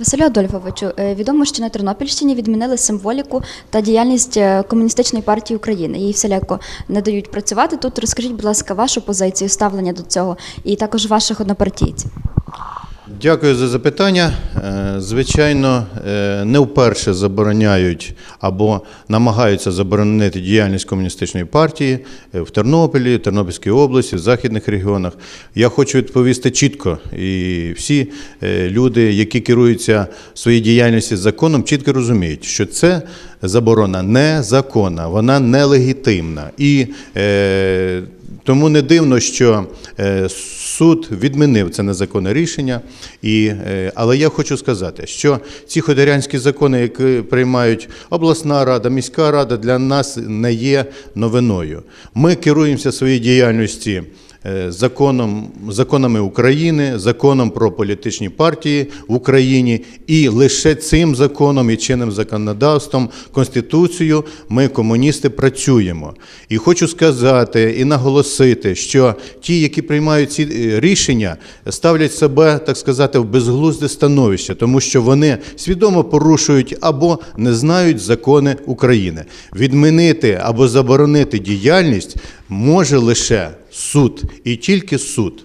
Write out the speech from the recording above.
Василю Адольфовичу, е, відомо, що на Тернопільщині відмінили символіку та діяльність е, Комуністичної партії України. Їй всіляко не дають працювати тут. Розкажіть, будь ласка, вашу позицію, ставлення до цього і також ваших однопартійців. Дякую за запитання. Е, Звичайно, е, не вперше забороняють або намагаються заборонити діяльність комуністичної партії е, в Тернополі, Тернопільській області, в західних регіонах. Я хочу відповісти чітко, і всі люди, які керуються своєю діяльністю законом, чітко розуміють, що це заборона незаконна, вона нелегітимна. І тому не дивно, що суд відмінив це незаконне рішення. І, е, але я хочу сказати, що ці ходорянські закони, які приймають обласна рада, міська рада, для нас не є новиною. Ми керуємося своєю діяльністю. Е, Законом, законами України, законом про політичні партії в Україні, і лише цим законом і чинним законодавством, Конституцією, ми, комуністи, працюємо. І хочу сказати і наголосити, що ті, які приймають ці е, рішення, ставлять себе, так сказати, в безглузде становище, тому що вони свідомо порушують або не знають закони України. Відмінити або заборонити діяльність може лише суд і тільки суд.